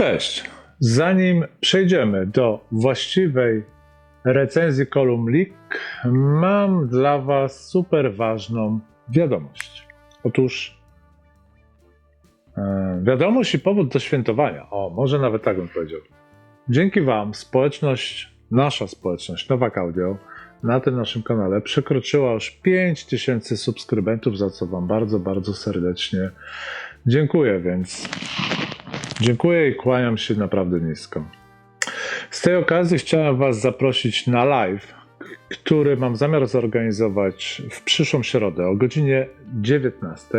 Cześć. Zanim przejdziemy do właściwej recenzji kolumn Leak, mam dla Was super ważną wiadomość. Otóż e, wiadomość i powód do świętowania. O, może nawet tak bym powiedział. Dzięki Wam społeczność, nasza społeczność Nowak Audio na tym naszym kanale przekroczyła już 5000 subskrybentów, za co Wam bardzo, bardzo serdecznie dziękuję, więc dziękuję i kłaniam się naprawdę nisko. Z tej okazji chciałem Was zaprosić na live, który mam zamiar zorganizować w przyszłą środę o godzinie 19.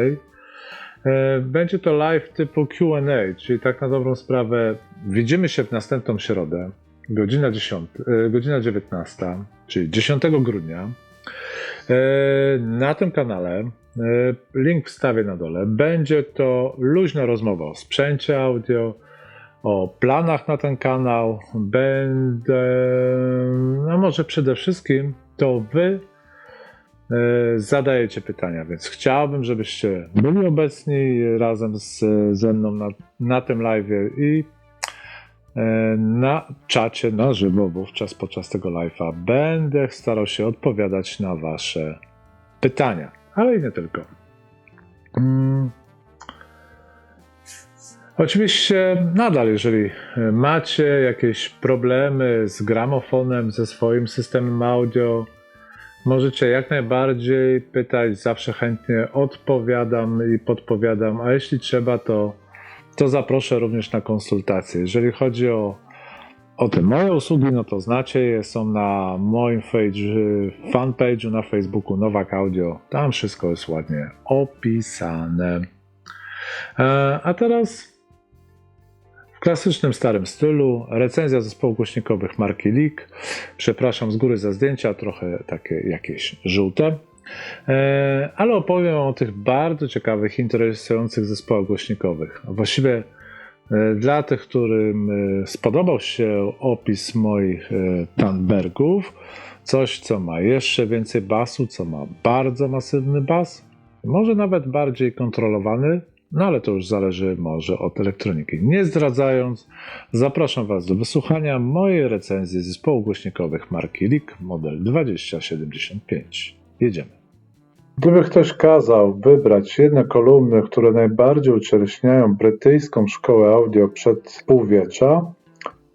E, Będzie to live typu QA, czyli tak na dobrą sprawę widzimy się w następną środę, godzina, 10, e, godzina 19, czyli 10 grudnia. E, Na tym kanale, link wstawię na dole, będzie to luźna rozmowa o sprzęcie audio, o planach na ten kanał. Będę, no może przede wszystkim to Wy e, zadajecie pytania, więc chciałbym, żebyście byli obecni razem z, ze mną na, na tym live i e, na czacie na żywo, wówczas podczas tego live'a będę starał się odpowiadać na Wasze pytania, ale i nie tylko. Mm. Oczywiście nadal, jeżeli macie jakieś problemy z gramofonem, ze swoim systemem audio, możecie jak najbardziej pytać, zawsze chętnie odpowiadam i podpowiadam, a jeśli trzeba, to, to zaproszę również na konsultacje. Jeżeli chodzi o, o te moje usługi, no to znacie są na moim page, fanpage'u na Facebooku Nowak Audio, tam wszystko jest ładnie opisane. E, A teraz w klasycznym starym stylu recenzja zespołów głośnikowych marki Leak. Przepraszam z góry za zdjęcia, trochę takie jakieś żółte. E, Ale opowiem o tych bardzo ciekawych, interesujących zespołach głośnikowych. Właściwie dla tych, którym e, spodobał się opis moich e, Tandbergów, coś co ma jeszcze więcej basu, co ma bardzo masywny bas, może nawet bardziej kontrolowany, no ale to już zależy może od elektroniki. Nie zdradzając, zapraszam Was do wysłuchania mojej recenzji zespołów głośnikowych marki Leak model 2075. Jedziemy. Gdyby ktoś kazał wybrać jedne kolumny, które najbardziej ucieleśniają brytyjską szkołę audio przed półwiecza,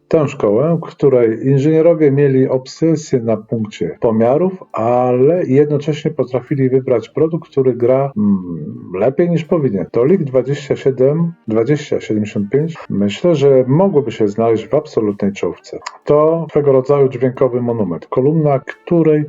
tę szkołę, której inżynierowie mieli obsesję na punkcie pomiarów, ale jednocześnie potrafili wybrać produkt, który gra mm, lepiej niż powinien. To LIG 27, 2075 myślę, że mogłoby się znaleźć w absolutnej czołówce. To swego rodzaju dźwiękowy monument, kolumna, której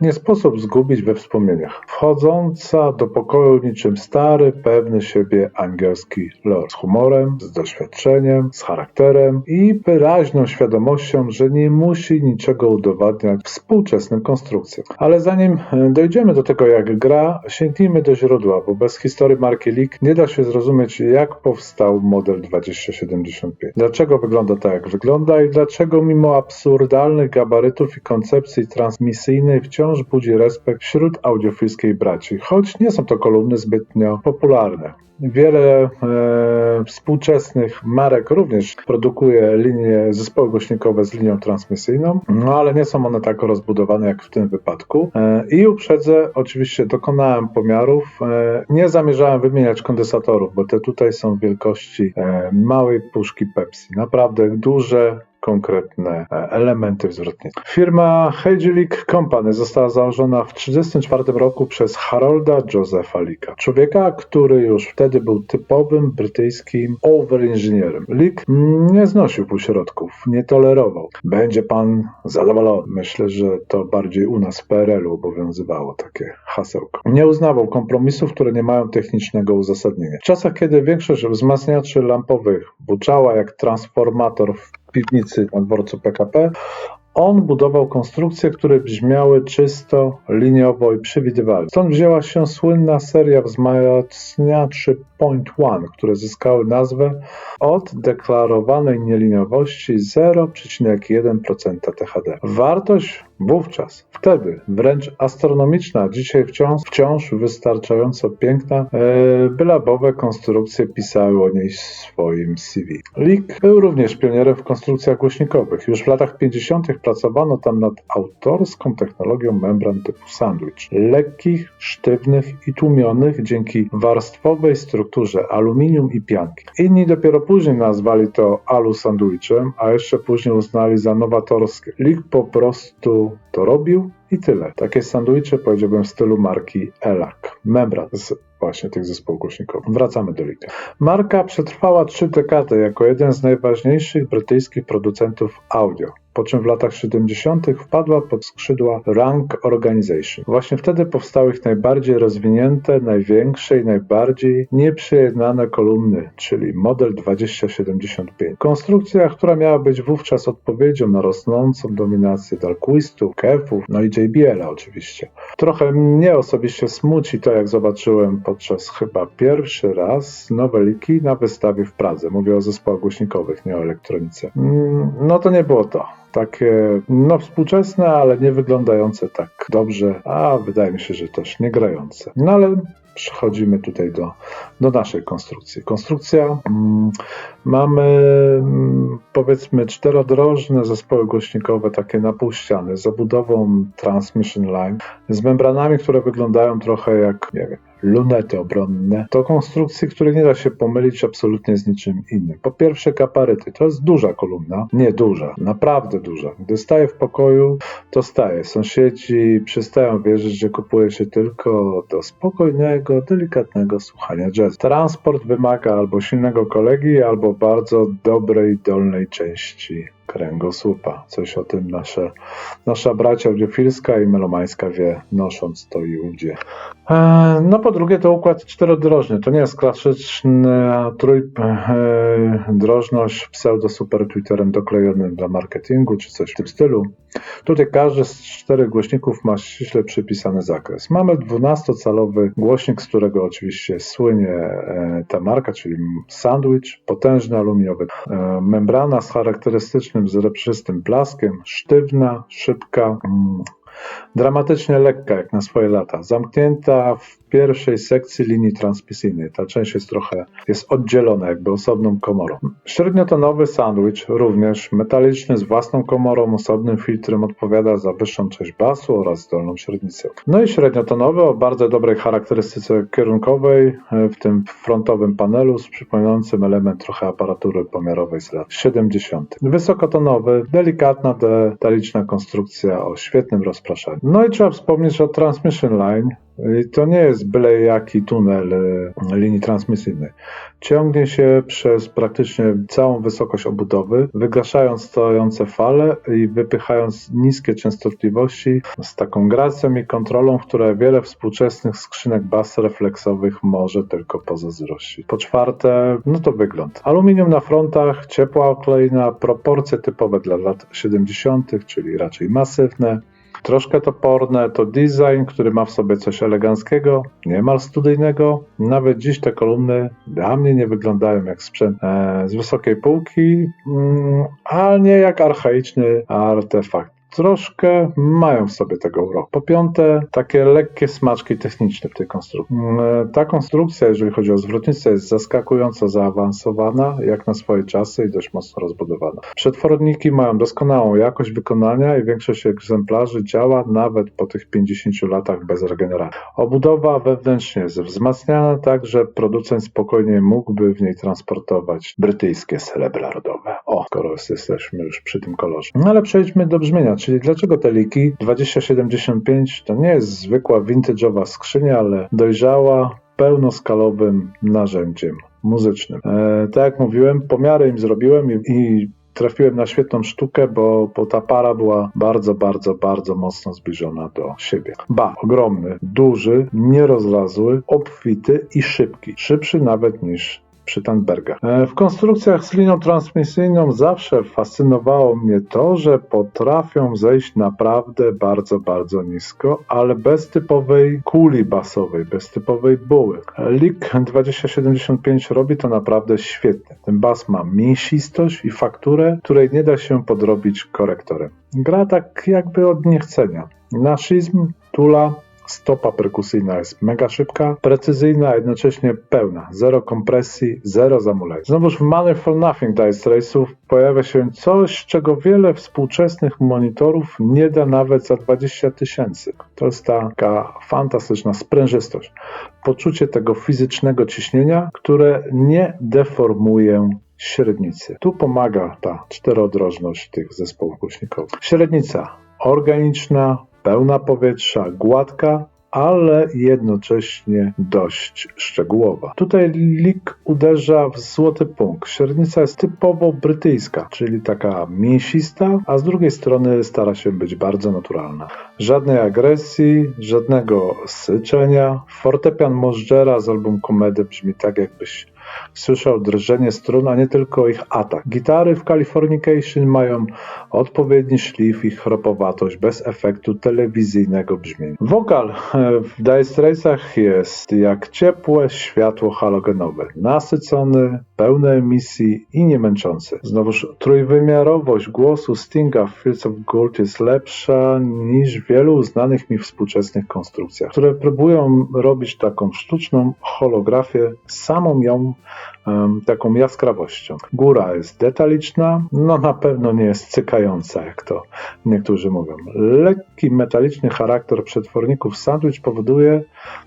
nie sposób zgubić we wspomnieniach. Wchodząca do pokoju niczym stary, pewny siebie angielski lord. Z humorem, z doświadczeniem, z charakterem i wyraźną świadomością, że nie musi niczego udowadniać współczesnym konstrukcjom. Ale zanim e, dojdziemy do tego, jak gra, sięgnijmy do źródła, bo bez historii marki Leak nie da się zrozumieć, jak powstał model 2075. Dlaczego wygląda tak, jak wygląda i dlaczego mimo absurdalnych gabarytów i koncepcji transmisyjnej wciąż budzi respekt wśród audiofilskiej braci, choć nie są to kolumny zbytnio popularne. Wiele e, współczesnych marek również produkuje linie zespoły głośnikowe z linią transmisyjną, no ale nie są one tak rozbudowane jak w tym wypadku. E, I uprzedzę, oczywiście dokonałem pomiarów. E, nie zamierzałem wymieniać kondensatorów, bo te tutaj są wielkości e, małej puszki Pepsi. Naprawdę duże, konkretne e, elementy wzrotnicze. Firma Heidelik Company została założona w 1934 roku przez Harolda Josepha Leaka, człowieka, który już wtedy był typowym brytyjskim overinżynierem. Leak nie znosił półśrodków, nie tolerował. Będzie pan zadowolony. Myślę, że to bardziej u nas w PRL-u obowiązywało takie hasełko. Nie uznawał kompromisów, które nie mają technicznego uzasadnienia. W czasach, kiedy większość wzmacniaczy lampowych buczała jak transformator w piwnicy na dworcu PKP, on budował konstrukcje, które brzmiały czysto, liniowo i przewidywalnie. Stąd wzięła się słynna seria wzmacniaczy Point One, które zyskały nazwę od deklarowanej nieliniowości 0,1% THD. Wartość wówczas, wtedy wręcz astronomiczna, dzisiaj wciąż, wciąż wystarczająco piękna, e, by labowe konstrukcje pisały o niej w swoim CV. Leak był również pionierem w konstrukcjach głośnikowych. Już w latach 50. pracowano tam nad autorską technologią membran typu sandwich. Lekkich, sztywnych i tłumionych dzięki warstwowej strukturze aluminium i pianki. Inni dopiero później nazwali to alu sandwichem, a jeszcze później uznali za nowatorskie. Leak po prostu to robił i tyle. Takie sandwicze powiedziałbym w stylu marki Elac. Membran z właśnie tych zespołów głośnikowych. Wracamy do Leaka. Marka przetrwała trzy dekady jako jeden z najważniejszych brytyjskich producentów audio. Po czym w latach 70. wpadła pod skrzydła Rank Organization. Właśnie wtedy powstały ich najbardziej rozwinięte, największe i najbardziej nieprzejednane kolumny, czyli model 2075. Konstrukcja, która miała być wówczas odpowiedzią na rosnącą dominację Dalquistów, Kefów, no i JBL oczywiście. Trochę mnie osobiście smuci to, jak zobaczyłem podczas chyba pierwszy raz nowe liki na wystawie w Pradze. Mówię o zespołach głośnikowych, nie o elektronice. Mm, No to nie było to. Takie, no współczesne, ale nie wyglądające tak dobrze, a wydaje mi się, że też nie grające. No ale przechodzimy tutaj do, do naszej konstrukcji. Konstrukcja, mm, mamy mm, powiedzmy czterodrożne zespoły głośnikowe, takie na pół ściany, z zabudową transmission line, z membranami, które wyglądają trochę jak, nie wiem, lunety obronne. To konstrukcje, które nie da się pomylić absolutnie z niczym innym. Po pierwsze kaparyty, to jest duża kolumna, nie duża, naprawdę duża. Gdy staje w pokoju, to staje. Sąsiedzi przestają wierzyć, że kupuje się tylko do spokojnego, delikatnego słuchania jazzu. Transport wymaga albo silnego kolegi, albo bardzo dobrej dolnej części kręgosłupa. Coś o tym nasze, nasza bracia audiofilska i melomańska wie, nosząc to i ówdzie. E, No po drugie to układ czterodrożny. To nie jest klasyczna trójdrożność pseudo super Twitterem doklejonym dla marketingu czy coś w tym stylu. Tutaj każdy z czterech głośników ma ściśle przypisany zakres. Mamy 12-calowy głośnik, z którego oczywiście słynie e, ta marka, czyli sandwich, potężny aluminiowy, e, membrana z charakterystycznym zrebrzystym blaskiem, sztywna, szybka, mm, dramatycznie lekka jak na swoje lata, zamknięta w pierwszej sekcji linii transmisyjnej. Ta część jest trochę jest oddzielona, jakby osobną komorą. Średniotonowy sandwich, również metaliczny z własną komorą, osobnym filtrem odpowiada za wyższą część basu oraz dolną średnicę. No i średniotonowy o bardzo dobrej charakterystyce kierunkowej, e, w tym frontowym panelu z przypominającym element trochę aparatury pomiarowej z lat 70. Wysokotonowy, delikatna, detaliczna konstrukcja o świetnym rozpraszaniu. No i trzeba wspomnieć o Transmission Line, To nie jest byle jaki tunel e, linii transmisyjnej. Ciągnie się przez praktycznie całą wysokość obudowy, wygaszając stojące fale i wypychając niskie częstotliwości z taką gracją i kontrolą, która wiele współczesnych skrzynek bas refleksowych może tylko pozazdrościć. Po czwarte, no to wygląd. Aluminium na frontach, ciepła okleina, proporcje typowe dla lat 70., czyli raczej masywne. Troszkę toporne to design, który ma w sobie coś eleganckiego, niemal studyjnego. Nawet dziś te kolumny dla mnie nie wyglądają jak sprzęt e, z wysokiej półki, mm, a nie jak archaiczny artefakt. Troszkę mają w sobie tego uroku. Po piąte, takie lekkie smaczki techniczne w tej konstrukcji. Mm, Ta konstrukcja, jeżeli chodzi o zwrotnicę, jest zaskakująco zaawansowana, jak na swoje czasy i dość mocno rozbudowana. Przetworniki mają doskonałą jakość wykonania i większość egzemplarzy działa nawet po tych 50 latach bez regeneracji. Obudowa wewnętrznie jest wzmacniana tak, że producent spokojnie mógłby w niej transportować brytyjskie srebra rodowe. O, skoro jesteśmy już przy tym kolorze. No ale przejdźmy do brzmienia, czyli dlaczego te liki 2075 to nie jest zwykła vintage'owa skrzynia, ale dojrzała, pełnoskalowym narzędziem muzycznym. E, tak jak mówiłem, pomiary im zrobiłem i, i trafiłem na świetną sztukę, bo, bo ta para była bardzo, bardzo, bardzo mocno zbliżona do siebie. Ba, ogromny, duży, nierozlazły, obfity i szybki. Szybszy nawet niż przy Tandbergach. E, W konstrukcjach z linią transmisyjną zawsze fascynowało mnie to, że potrafią zejść naprawdę bardzo, bardzo nisko, ale bez typowej kuli basowej, bez typowej buły. Lik 2075 robi to naprawdę świetnie. Ten bas ma mięsistość i fakturę, której nie da się podrobić korektorem. Gra tak jakby od niechcenia. Naszizm, tula, stopa perkusyjna jest mega szybka, precyzyjna, a jednocześnie pełna. Zero kompresji, zero zamuleń. Znowuż w Money for Nothing Dice Race'ów pojawia się coś, czego wiele współczesnych monitorów nie da nawet za 20 tysięcy. To jest taka fantastyczna sprężystość. Poczucie tego fizycznego ciśnienia, które nie deformuje średnicy. Tu pomaga ta czterodrożność tych zespołów głośnikowych. Średnica organiczna, pełna powietrza, gładka, ale jednocześnie dość szczegółowa. Tutaj lik uderza w złoty punkt. Średnica jest typowo brytyjska, czyli taka mięsista, a z drugiej strony stara się być bardzo naturalna. Żadnej agresji, żadnego syczenia. Fortepian Możdżera z albumu Komedy brzmi tak, jakbyś słyszał drżenie strun, a nie tylko ich atak. Gitary w Californication mają odpowiedni szlif i chropowatość bez efektu telewizyjnego brzmienia. Wokal e, w Dice Race'ach jest jak ciepłe światło halogenowe, nasycony, pełny emisji i nie męczący. Znowuż trójwymiarowość głosu Stinga w Fields of Gold jest lepsza niż w wielu uznanych mi współczesnych konstrukcjach, które próbują robić taką sztuczną holografię, samą ją taką jaskrawością. Góra jest detaliczna, no na pewno nie jest cykająca, jak to niektórzy mówią. Lekki metaliczny charakter przetworników sandwich powoduje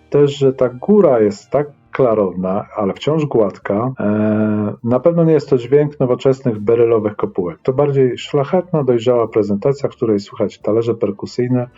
też, że ta góra jest tak klarowna, ale wciąż gładka. E, na pewno nie jest to dźwięk nowoczesnych berylowych kopułek. To bardziej szlachetna, dojrzała prezentacja, w której słychać talerze perkusyjne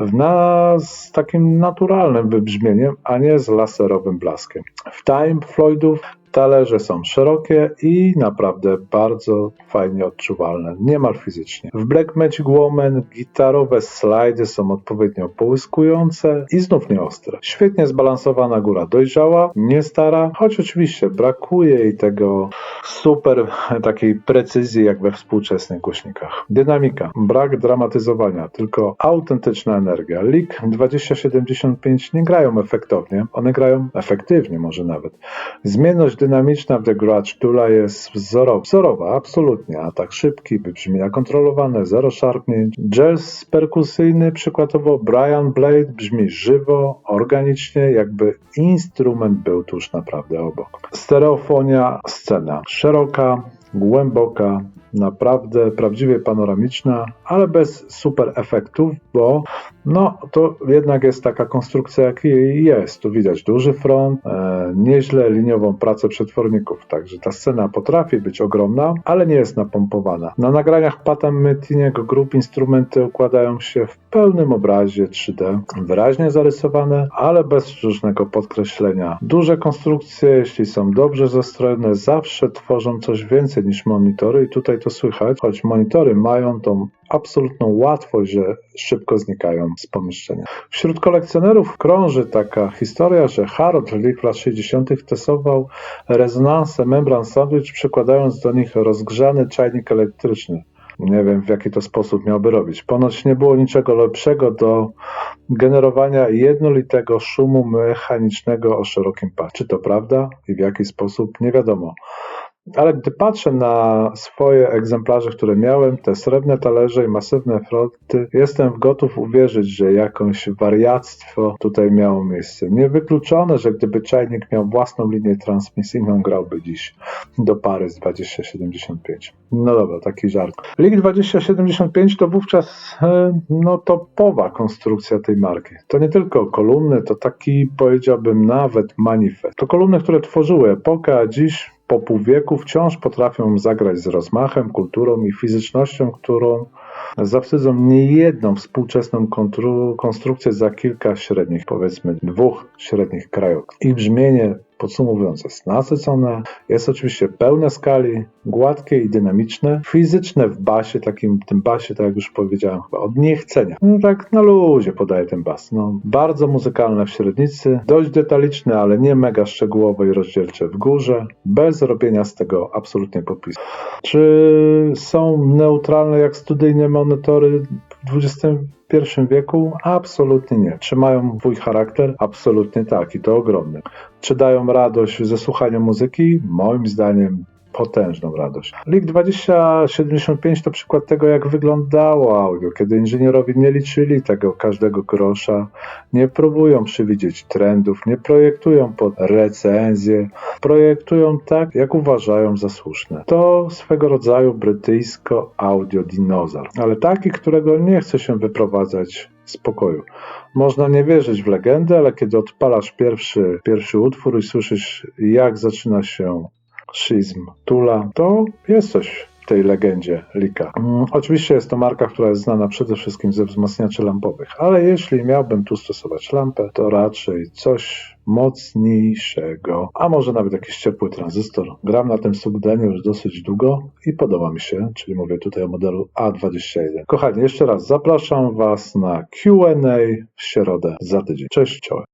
w nas z takim naturalnym wybrzmieniem, a nie z laserowym blaskiem. W Time Floydów talerze są szerokie i naprawdę bardzo fajnie odczuwalne, niemal fizycznie. W Black Magic Woman gitarowe slajdy są odpowiednio połyskujące i znów nieostre. Świetnie zbalansowana góra dojrzała, nie stara, choć oczywiście brakuje jej tego super takiej precyzji jak we współczesnych głośnikach. Dynamika, brak dramatyzowania, tylko autentyczna energia. Leak 2075 nie grają efektownie, one grają efektywnie może nawet. Zmienność dynamiczna w The Grudge Tula jest wzorowa, wzorowa, absolutnie, a tak szybki, wybrzmienia kontrolowane, zero szarpnięć. Jazz perkusyjny, przykładowo Brian Blade brzmi żywo, organicznie, jakby instrument był tuż naprawdę obok. Stereofonia, scena szeroka, głęboka, naprawdę prawdziwie panoramiczna, ale bez super efektów, bo no to jednak jest taka konstrukcja, jak jest. Tu widać duży front, e, nieźle liniową pracę przetworników, także ta scena potrafi być ogromna, ale nie jest napompowana. Na nagraniach Pata Metiniego grup instrumenty układają się w pełnym obrazie 3D, wyraźnie zarysowane, ale bez sztucznego podkreślenia. Duże konstrukcje, jeśli są dobrze zestrojone, zawsze tworzą coś więcej niż monitory i tutaj to słychać, choć monitory mają tą absolutną łatwość, że szybko znikają z pomieszczenia. Wśród kolekcjonerów krąży taka historia, że Harold w lat 60. testował rezonansę membran sandwich, przykładając do nich rozgrzany czajnik elektryczny. Nie wiem, w jaki to sposób miałby robić. Ponoć nie było niczego lepszego do generowania jednolitego szumu mechanicznego o szerokim pasie. Czy to prawda i w jaki sposób? Nie wiadomo. Ale gdy patrzę na swoje egzemplarze, które miałem, te srebrne talerze i masywne fronty, jestem gotów uwierzyć, że jakąś wariactwo tutaj miało miejsce. Niewykluczone, że gdyby czajnik miał własną linię transmisyjną, grałby dziś do pary z 2075. No dobra, taki żart. Lig 2075 to wówczas e, no, topowa konstrukcja tej marki. To nie tylko kolumny, to taki powiedziałbym nawet manifest. To kolumny, które tworzyły epokę, a dziś po pół wieku wciąż potrafią zagrać z rozmachem, kulturą i fizycznością, którą zawstydzą niejedną współczesną konstrukcję za kilka średnich, powiedzmy dwóch średnich krajów. Ich brzmienie Podsumowując, jest nasycone, jest oczywiście pełne skali, gładkie i dynamiczne, fizyczne w basie, takim tym basie, tak jak już powiedziałem, chyba od niechcenia. No tak na luzie podaje ten bas. No, bardzo muzykalne w średnicy, dość detaliczne, ale nie mega szczegółowe i rozdzielcze w górze, bez robienia z tego absolutnie podpisu. Czy są neutralne jak studyjne monitory XXI wieku? Absolutnie nie. Czy mają swój charakter? Absolutnie tak i to ogromny. Czy dają radość ze słuchania muzyki? Moim zdaniem potężną radość. League 2075 to przykład tego, jak wyglądało audio, kiedy inżynierowie nie liczyli tego każdego grosza, nie próbują przewidzieć trendów, nie projektują pod recenzje, projektują tak, jak uważają za słuszne. To swego rodzaju brytyjsko audio dinozaur, ale taki, którego nie chce się wyprowadzać z pokoju. Można nie wierzyć w legendę, ale kiedy odpalasz pierwszy, pierwszy utwór i słyszysz, jak zaczyna się schizm Tula, to jest coś w tej legendzie Lika. Mm, oczywiście jest to marka, która jest znana przede wszystkim ze wzmacniaczy lampowych, ale jeśli miałbym tu stosować lampę, to raczej coś mocniejszego, a może nawet jakiś ciepły tranzystor. Gram na tym subdenie już dosyć długo i podoba mi się, czyli mówię tutaj o modelu A21. Kochani, jeszcze raz zapraszam Was na Q&A w środę za tydzień. Cześć, czołem.